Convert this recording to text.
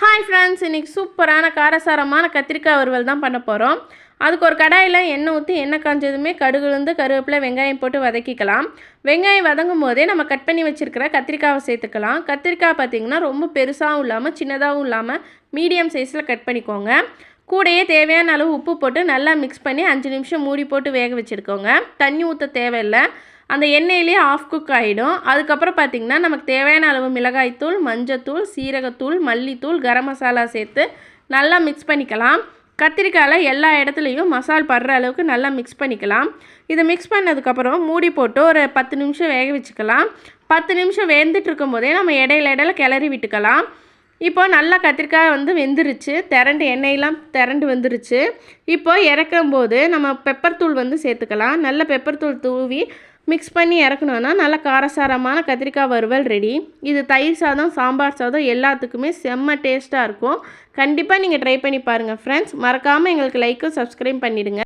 Hi friends இன்றைக்கி சூப்பரான காரசாரமான கத்திரிக்காய் வறுவல் தான் பண்ண போகிறோம் அதுக்கு ஒரு கடாயில் எண்ணெய் ஊற்றி எண்ணெய் காஞ்சதுமே கடுகுலேருந்து கருவேப்பிலை வெங்காயம் போட்டு வதக்கிக்கலாம். வெங்காயம் வதங்கும் போதே நம்ம கட் பண்ணி வச்சுருக்கிற கத்திரிக்காவை சேர்த்துக்கலாம். கத்திரிக்காய் பார்த்திங்கன்னா ரொம்ப பெருசாகவும் இல்லாமல் சின்னதாகவும் இல்லாமல் மீடியம் சைஸில் கட் பண்ணிக்கோங்க. கூடையே தேவையான அளவு உப்பு போட்டு நல்லா மிக்ஸ் பண்ணி அஞ்சு நிமிஷம் மூடி போட்டு வேக வச்சுருக்கோங்க. தண்ணி ஊற்ற தேவையில்லை. அந்த எண்ணெயிலே ஆஃப் குக் ஆகிடும் அதுக்கப்புறம் பார்த்திங்கன்னா நமக்கு தேவையான அளவு மிளகாய்த்தூள் மஞ்சத்தூள் சீரகத்தூள் மல்லித்தூள் கரம் மசாலா சேர்த்து நல்லா மிக்ஸ் பண்ணிக்கலாம். கத்திரிக்காயில் எல்லா இடத்துலையும் மசால் படுற அளவுக்கு நல்லா மிக்ஸ் பண்ணிக்கலாம். இதை மிக்ஸ் பண்ணதுக்கப்புறம் மூடி போட்டு ஒரு பத்து நிமிஷம் வேக வச்சுக்கலாம். பத்து நிமிஷம் வெந்துட்டு இருக்கும்போதே நம்ம இடையில இடையில கிளறி விட்டுக்கலாம். இப்போ நல்லா கத்திரிக்காய் வந்து வெந்துருச்சு. திரண்டு எண்ணெயெல்லாம் திரண்டு வந்துருச்சு. இப்போ இறக்கும் போது நம்ம பெப்பர் தூள் வந்து சேர்த்துக்கலாம். நல்ல பெப்பர் தூள் தூவி மிக்ஸ் பண்ணி இறக்கணுன்னா நல்ல காரசாரமான கத்திரிக்காய் வறுவல் ரெடி இது தயிர் சாதம் சாம்பார் சாதம் எல்லாத்துக்குமே செம்ம டேஸ்ட்டாக இருக்கும். கண்டிப்பாக நீங்கள் ட்ரை பண்ணி பாருங்கள் ஃப்ரெண்ட்ஸ் மறக்காமல் எங்களுக்கு லைக்கும் சப்ஸ்கிரைப் பண்ணிவிடுங்க